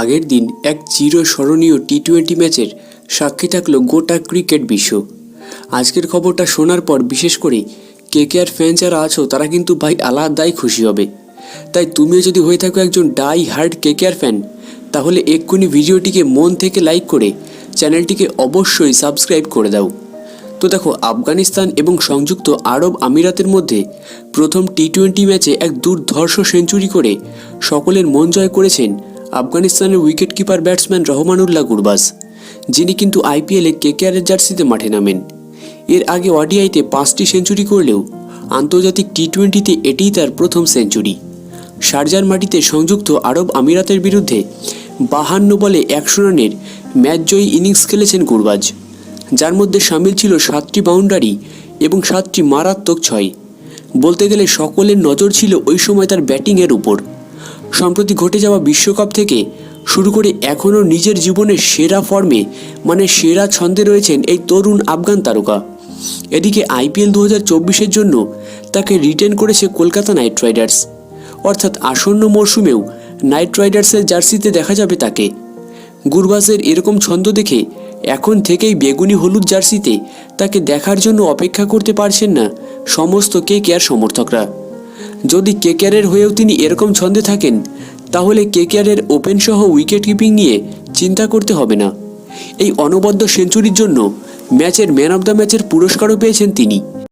আগের দিন এক চিরস্মরণীয় টি টোয়েন্টি ম্যাচের সাক্ষী থাকল গোটা ক্রিকেট বিশ্ব। আজকের খবরটা শোনার পর বিশেষ করে কে কে আর ফ্যান যারা আছো, তারা কিন্তু ভাই আলাদাই খুশি হবে। তাই তুমিও যদি হয়ে থাকো একজন die hard K K R fan তাহলে এক্ষুনি ভিডিওটিকে মন থেকে লাইক করে চ্যানেলটিকে অবশ্যই সাবস্ক্রাইব করে দাও। তো দেখো, আফগানিস্তান এবং সংযুক্ত আরব আমিরাতের মধ্যে প্রথম টি টোয়েন্টি ম্যাচে এক দুর্ধর্ষ সেঞ্চুরি করে সকলের মন জয় করেছেন আফগানিস্তানের wicket keeper batsman Rahmanullah Gurbaz, যিনি কিন্তু আইপিএলে কেকেআরের জার্সিতে মাঠে নামেন। এর আগে ওয়াডিআইতে পাঁচটি সেঞ্চুরি করলেও আন্তর্জাতিক টি টোয়েন্টিতে এটিই তার প্রথম সেঞ্চুরি। শারজার মাটিতে সংযুক্ত আরব আমিরাতের বিরুদ্ধে বাহান্ন বলে একশো রানের ম্যাচ জয়ী ইনিংস খেলেছেন গুরবাজ, যার মধ্যে সামিল ছিল সাতটি বাউন্ডারি এবং সাতটি মারাত্মক ছয়। বলতে গেলে সকলের নজর ছিল ওই সময় তার ব্যাটিংয়ের উপর। সম্প্রতি ঘটে যাওয়া বিশ্বকাপ থেকে শুরু করে এখনও নিজের জীবনের সেরা ফর্মে মানে সেরা ছন্দে রয়েছেন এই তরুণ আফগান তারকা। এদিকে আইপিএল দু হাজার জন্য তাকে রিটেন করেছে কলকাতা নাইট রাইডার্স। অর্থাৎ আসন্ন মরশুমেও নাইট রাইডার্সের জার্সিতে দেখা যাবে তাকে। গুরবাজের এরকম ছন্দ দেখে এখন থেকেই বেগুনি হলুদ জার্সিতে তাকে দেখার জন্য অপেক্ষা করতে পারছেন না সমস্ত কে কেয়ার সমর্থকরা। যদি কেকেআরের হয়েও তিনি এরকম ছন্দে থাকেন, তাহলে কেকেআরের ওপেন সহ উইকেট কিপিং নিয়ে চিন্তা করতে হবে না। এই অনবদ্য সেঞ্চুরির জন্য ম্যাচের ম্যান অব দ্য ম্যাচের পুরস্কারও পেয়েছেন তিনি।